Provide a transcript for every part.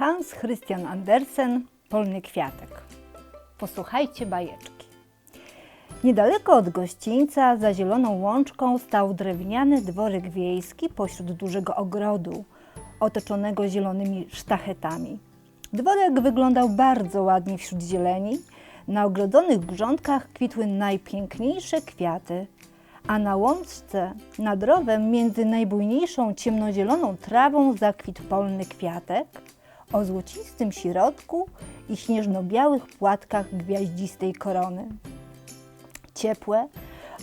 Hans Christian Andersen, Polny Kwiatek. Posłuchajcie bajeczki. Niedaleko od gościńca, za zieloną łączką, stał drewniany dworek wiejski pośród dużego ogrodu, otoczonego zielonymi sztachetami. Dworek wyglądał bardzo ładnie wśród zieleni. Na ogrodzonych grządkach kwitły najpiękniejsze kwiaty, a na łączce nad rowem między najbujniejszą ciemnozieloną trawą zakwitł polny kwiatek o złocistym środku i śnieżno-białych płatkach gwiaździstej korony. Ciepłe,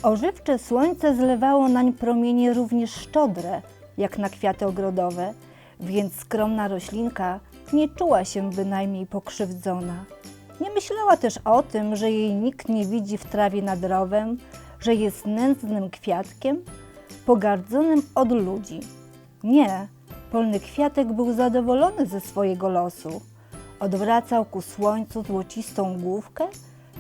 ożywcze słońce zlewało nań promienie również szczodre, jak na kwiaty ogrodowe, więc skromna roślinka nie czuła się bynajmniej pokrzywdzona. Nie myślała też o tym, że jej nikt nie widzi w trawie nad rowem, że jest nędznym kwiatkiem, pogardzonym od ludzi. Nie, polny kwiatek był zadowolony ze swojego losu. Odwracał ku słońcu złocistą główkę,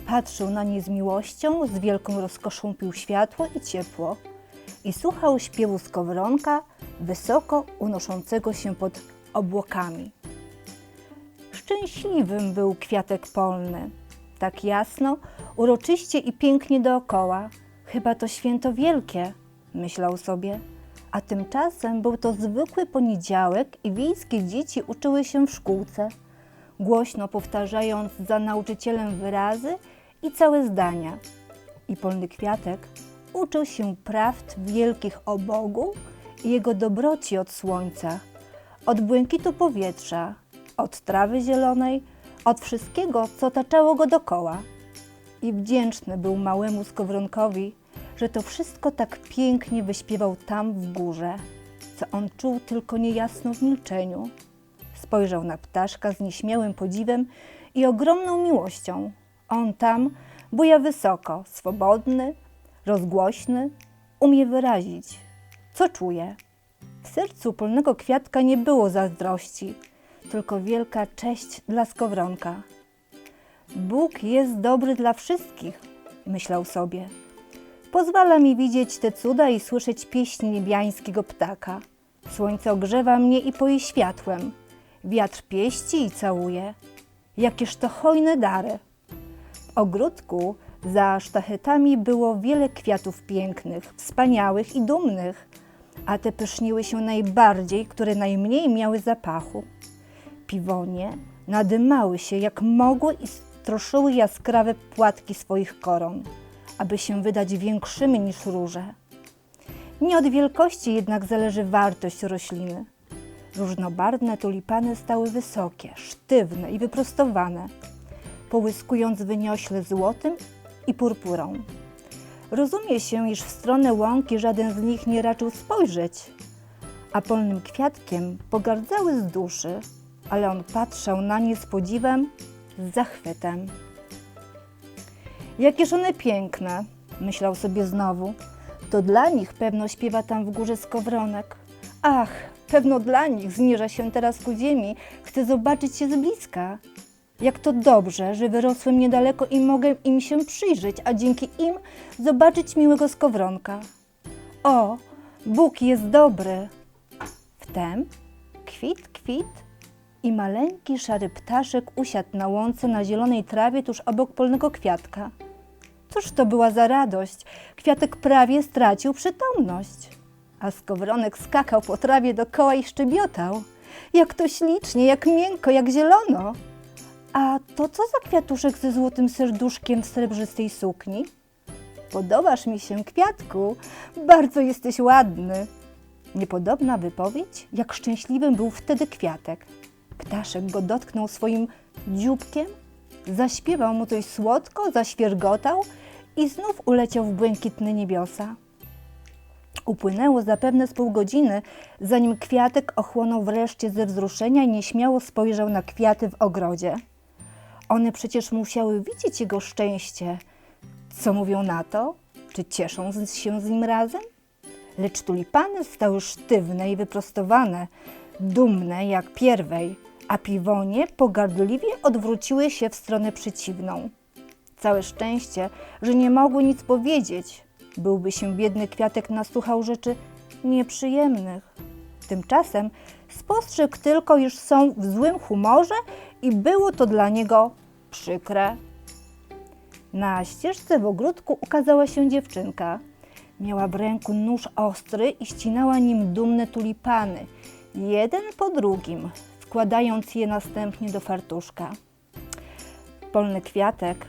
patrzył na nie z miłością, z wielką rozkoszą pił światło i ciepło i słuchał śpiewu skowronka wysoko unoszącego się pod obłokami. Szczęśliwym był kwiatek polny. Tak jasno, uroczyście i pięknie dookoła. Chyba to święto wielkie, myślał sobie. A tymczasem był to zwykły poniedziałek i wiejskie dzieci uczyły się w szkółce, głośno powtarzając za nauczycielem wyrazy i całe zdania. I polny kwiatek uczył się prawd wielkich o Bogu i jego dobroci od słońca, od błękitu powietrza, od trawy zielonej, od wszystkiego, co otaczało go dokoła. I wdzięczny był małemu skowronkowi, że to wszystko tak pięknie wyśpiewał tam w górze, co on czuł tylko niejasno w milczeniu. Spojrzał na ptaszka z nieśmiałym podziwem i ogromną miłością. On tam buja wysoko, swobodny, rozgłośny, umie wyrazić, co czuje. W sercu polnego kwiatka nie było zazdrości, tylko wielka cześć dla skowronka. Bóg jest dobry dla wszystkich, myślał sobie. Pozwala mi widzieć te cuda i słyszeć pieśń niebiańskiego ptaka. Słońce ogrzewa mnie i poi światłem. Wiatr pieści i całuje. Jakież to hojne dary. W ogródku za sztachetami było wiele kwiatów pięknych, wspaniałych i dumnych, a te pyszniły się najbardziej, które najmniej miały zapachu. Piwonie nadymały się jak mogły i stroszyły jaskrawe płatki swoich koron, aby się wydać większymi niż róże. Nie od wielkości jednak zależy wartość rośliny. Różnobarwne tulipany stały wysokie, sztywne i wyprostowane, połyskując wyniośle złotym i purpurą. Rozumie się, iż w stronę łąki żaden z nich nie raczył spojrzeć, a polnym kwiatkiem pogardzały z duszy, ale on patrzał na nie z podziwem, z zachwytem. Jakież one piękne, myślał sobie znowu. To dla nich pewno śpiewa tam w górze skowronek. Ach, pewno dla nich zmierza się teraz ku ziemi, chce zobaczyć się z bliska. Jak to dobrze, że wyrosłem niedaleko i mogę im się przyjrzeć, a dzięki im zobaczyć miłego skowronka. O, Bóg jest dobry. Wtem kwit, kwit i maleńki szary ptaszek usiadł na łące na zielonej trawie tuż obok polnego kwiatka. Cóż to była za radość? Kwiatek prawie stracił przytomność. A skowronek skakał po trawie dokoła i szczebiotał. Jak to ślicznie, jak miękko, jak zielono. A to co za kwiatuszek ze złotym serduszkiem w srebrzystej sukni? Podobasz mi się, kwiatku, bardzo jesteś ładny. Niepodobna wypowiedź, jak szczęśliwym był wtedy kwiatek. Ptaszek go dotknął swoim dzióbkiem, zaśpiewał mu coś słodko, zaświergotał i znów uleciał w błękitne niebiosa. Upłynęło zapewne z pół godziny, zanim kwiatek ochłonął wreszcie ze wzruszenia i nieśmiało spojrzał na kwiaty w ogrodzie. One przecież musiały widzieć jego szczęście. Co mówią na to? Czy cieszą się z nim razem? Lecz tulipany stały sztywne i wyprostowane, dumne jak pierwej, a piwonie pogardliwie odwróciły się w stronę przeciwną. Całe szczęście, że nie mogły nic powiedzieć. Byłby się biedny kwiatek nasłuchał rzeczy nieprzyjemnych. Tymczasem Spostrzegł tylko, iż są w złym humorze i było to dla niego przykre. Na ścieżce w ogródku ukazała się dziewczynka. Miała w ręku nóż ostry i ścinała nim dumne tulipany, jeden po drugim, wkładając je następnie do fartuszka. Polny kwiatek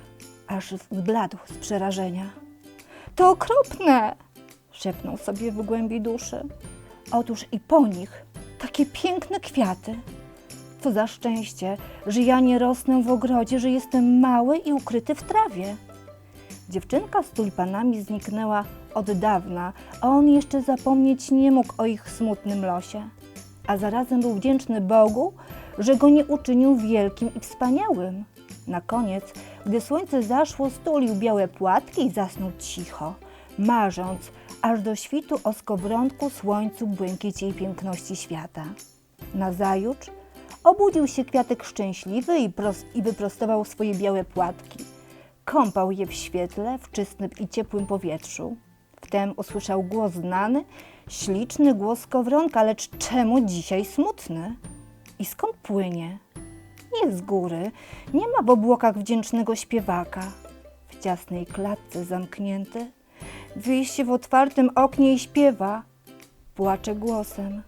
aż zbladł z przerażenia. To okropne! szepnął sobie w głębi duszy. Otóż i po nich takie piękne kwiaty. Co za szczęście, że ja nie rosnę w ogrodzie, że jestem mały i ukryty w trawie. Dziewczynka z tulipanami zniknęła od dawna, a on jeszcze zapomnieć nie mógł o ich smutnym losie. A zarazem był wdzięczny Bogu, że go nie uczynił wielkim i wspaniałym. Na koniec, gdy słońce zaszło, stulił białe płatki i zasnął cicho, marząc aż do świtu o skowronku, słońcu, błękicie i piękności świata. Nazajutrz obudził się kwiatek szczęśliwy i, i wyprostował swoje białe płatki. Kąpał je w świetle, w czystym i ciepłym powietrzu. Wtem usłyszał głos znany, śliczny głos skowronka, lecz czemu dzisiaj smutny? I skąd płynie? Nie z góry, nie ma w obłokach wdzięcznego śpiewaka. W ciasnej klatce zamknięty, wyjście w otwartym oknie i śpiewa, płacze głosem.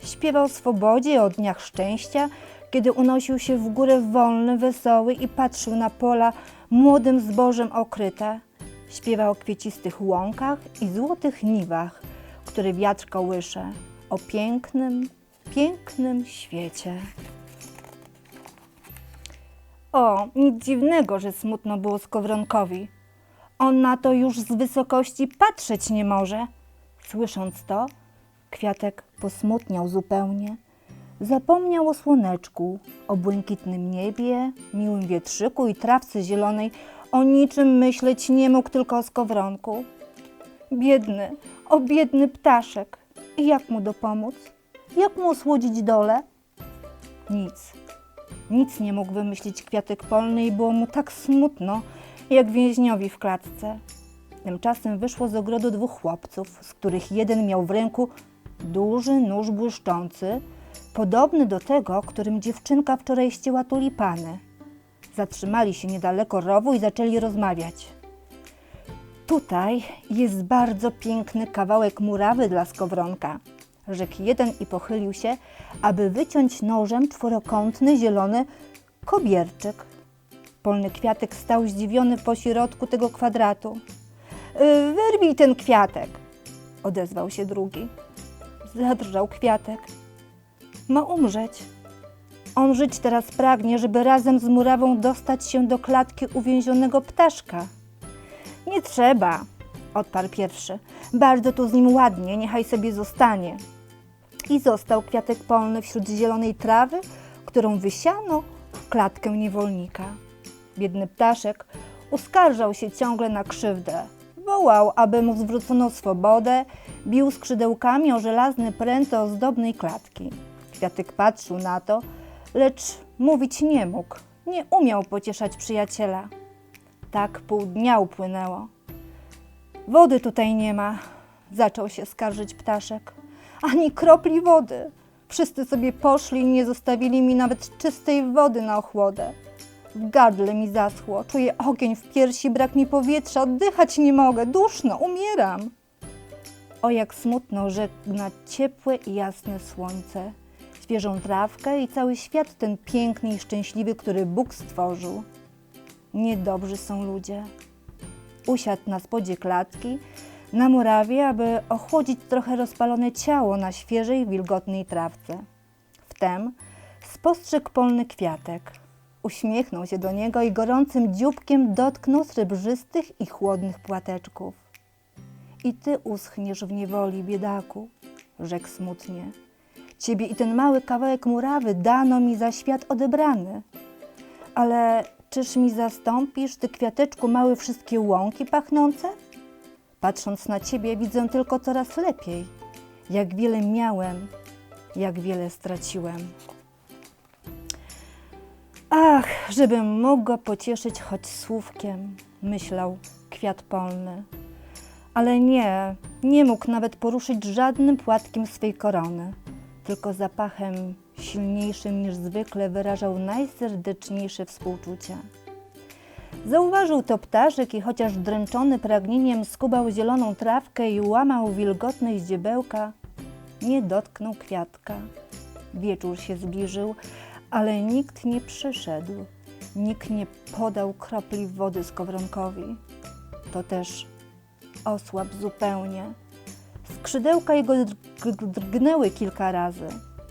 Śpiewał o swobodzie, o dniach szczęścia, kiedy unosił się w górę wolny, wesoły i patrzył na pola młodym zbożem okryte. Śpiewał o kwiecistych łąkach i złotych niwach, które wiatr kołysze, o pięknym, pięknym świecie. O, nic dziwnego, że smutno było Skowronkowi. On na to już z wysokości patrzeć nie może. Słysząc to, kwiatek posmutniał zupełnie. Zapomniał o słoneczku, o błękitnym niebie, miłym wietrzyku i trawce zielonej. O niczym myśleć nie mógł, tylko o skowronku. Biedny, o biedny ptaszek. I jak mu dopomóc? Jak mu osłodzić dole? Nic. Nic nie mógł wymyślić kwiatek polny i było mu tak smutno, jak więźniowi w klatce. Tymczasem wyszło z ogrodu dwóch chłopców, z których jeden miał w ręku duży nóż błyszczący, podobny do tego, którym dziewczynka wczoraj ścięła tulipany. Zatrzymali się niedaleko rowu i zaczęli rozmawiać. Tutaj jest bardzo piękny kawałek murawy dla skowronka, rzekł jeden i pochylił się, aby wyciąć nożem czworokątny, zielony kobierczyk. Polny kwiatek stał zdziwiony po środku tego kwadratu. "Y, Wyrwij ten kwiatek, odezwał się drugi. Zadrżał kwiatek. Ma umrzeć. On żyć teraz pragnie, żeby razem z murawą dostać się do klatki uwięzionego ptaszka. Nie trzeba, odparł pierwszy. Bardzo tu z nim ładnie, niechaj sobie zostanie. I został kwiatek polny wśród zielonej trawy, którą wysiano w klatkę niewolnika. Biedny ptaszek uskarżał się ciągle na krzywdę. Wołał, aby mu zwrócono swobodę, bił skrzydełkami o żelazne pręty ozdobnej klatki. Kwiatek patrzył na to, lecz mówić nie mógł. Nie umiał pocieszać przyjaciela. Tak pół dnia upłynęło. Wody tutaj nie ma, zaczął się skarżyć ptaszek. Ani kropli wody. Wszyscy sobie poszli i nie zostawili mi nawet czystej wody na ochłodę. W gardle mi zaschło, czuję ogień w piersi, brak mi powietrza, oddychać nie mogę, duszno, umieram. O jak smutno żegna ciepłe i jasne słońce, świeżą trawkę i cały świat ten piękny i szczęśliwy, który Bóg stworzył. Niedobrzy są ludzie. Usiadł na spodzie klatki, na murawie, aby ochłodzić trochę rozpalone ciało na świeżej, wilgotnej trawce. Wtem spostrzegł polny kwiatek. Uśmiechnął się do niego i gorącym dzióbkiem dotknął srebrzystych i chłodnych płateczków. I ty uschniesz w niewoli, biedaku, rzekł smutnie. Ciebie i ten mały kawałek murawy dano mi za świat odebrany. Ale czyż mi zastąpisz, ty kwiateczku mały, wszystkie łąki pachnące? Patrząc na ciebie, widzę tylko coraz lepiej. Jak wiele miałem, jak wiele straciłem. Ach, żebym mógł go pocieszyć choć słówkiem, myślał kwiat polny. Ale nie, nie mógł nawet poruszyć żadnym płatkiem swej korony. tylko zapachem silniejszym niż zwykle wyrażał najserdeczniejsze współczucie. Zauważył to ptaszek i chociaż dręczony pragnieniem skubał zieloną trawkę i łamał wilgotne ździebełka, nie dotknął kwiatka. Wieczór się zbliżył, ale nikt nie przyszedł. Nikt nie podał kropli wody skowronkowi. To też osłabł zupełnie. Skrzydełka jego drg- drgnęły kilka razy.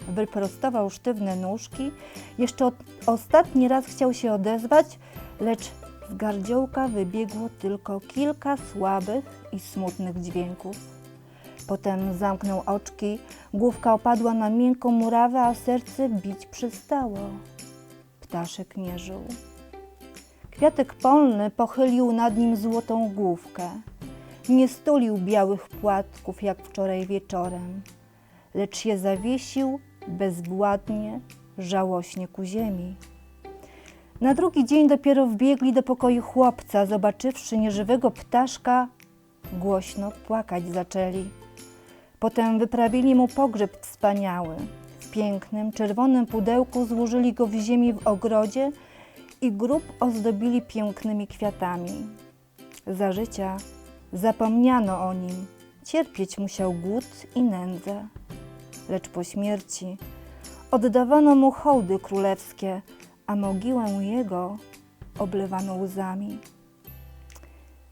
Wyprostował sztywne nóżki. Jeszcze ostatni raz chciał się odezwać, lecz z gardziołka wybiegło tylko kilka słabych i smutnych dźwięków. Potem zamknął oczki, główka opadła na miękką murawę, a serce bić przestało. Ptaszek nie żył. Kwiatek polny pochylił nad nim złotą główkę. Nie stulił białych płatków jak wczoraj wieczorem, lecz je zawiesił bezwładnie, żałośnie ku ziemi. Na drugi dzień dopiero wbiegli do pokoju chłopca, zobaczywszy nieżywego ptaszka, głośno płakać zaczęli. Potem wyprawili mu pogrzeb wspaniały. W pięknym, czerwonym pudełku złożyli go w ziemi w ogrodzie i grób ozdobili pięknymi kwiatami. Za życia zapomniano o nim. Cierpieć musiał głód i nędzę. Lecz po śmierci oddawano mu hołdy królewskie, a mogiłę jego oblewano łzami.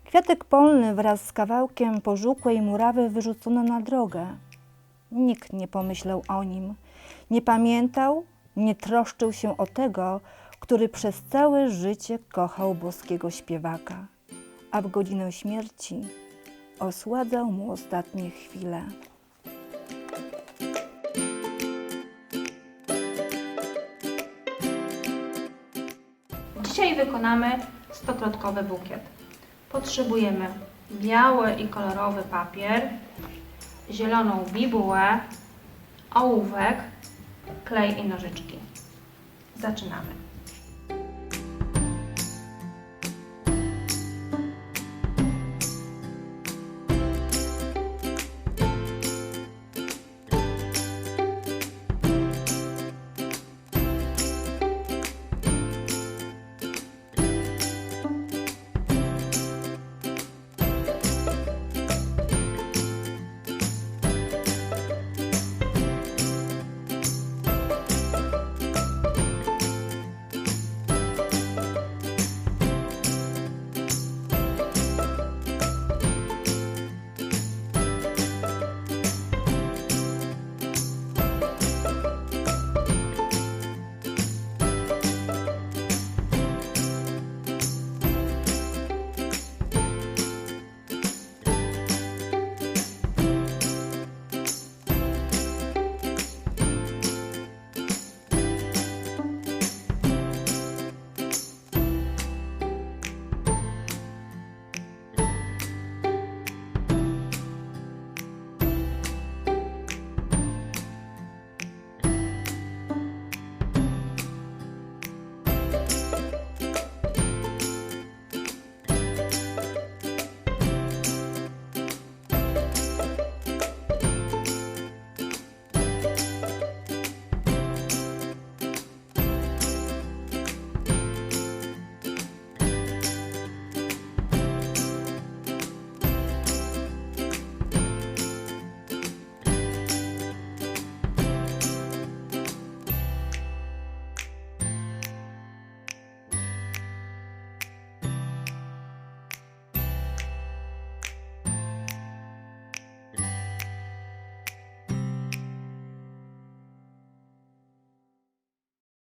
Kwiatek polny wraz z kawałkiem pożółkłej murawy wyrzucono na drogę. Nikt nie pomyślał o nim, nie pamiętał, nie troszczył się o tego, który przez całe życie kochał boskiego śpiewaka, a w godzinę śmierci osładzał mu ostatnie chwile. Dzisiaj wykonamy stokrotkowy bukiet. Potrzebujemy biały i kolorowy papier, zieloną bibułę, ołówek, klej i nożyczki. Zaczynamy.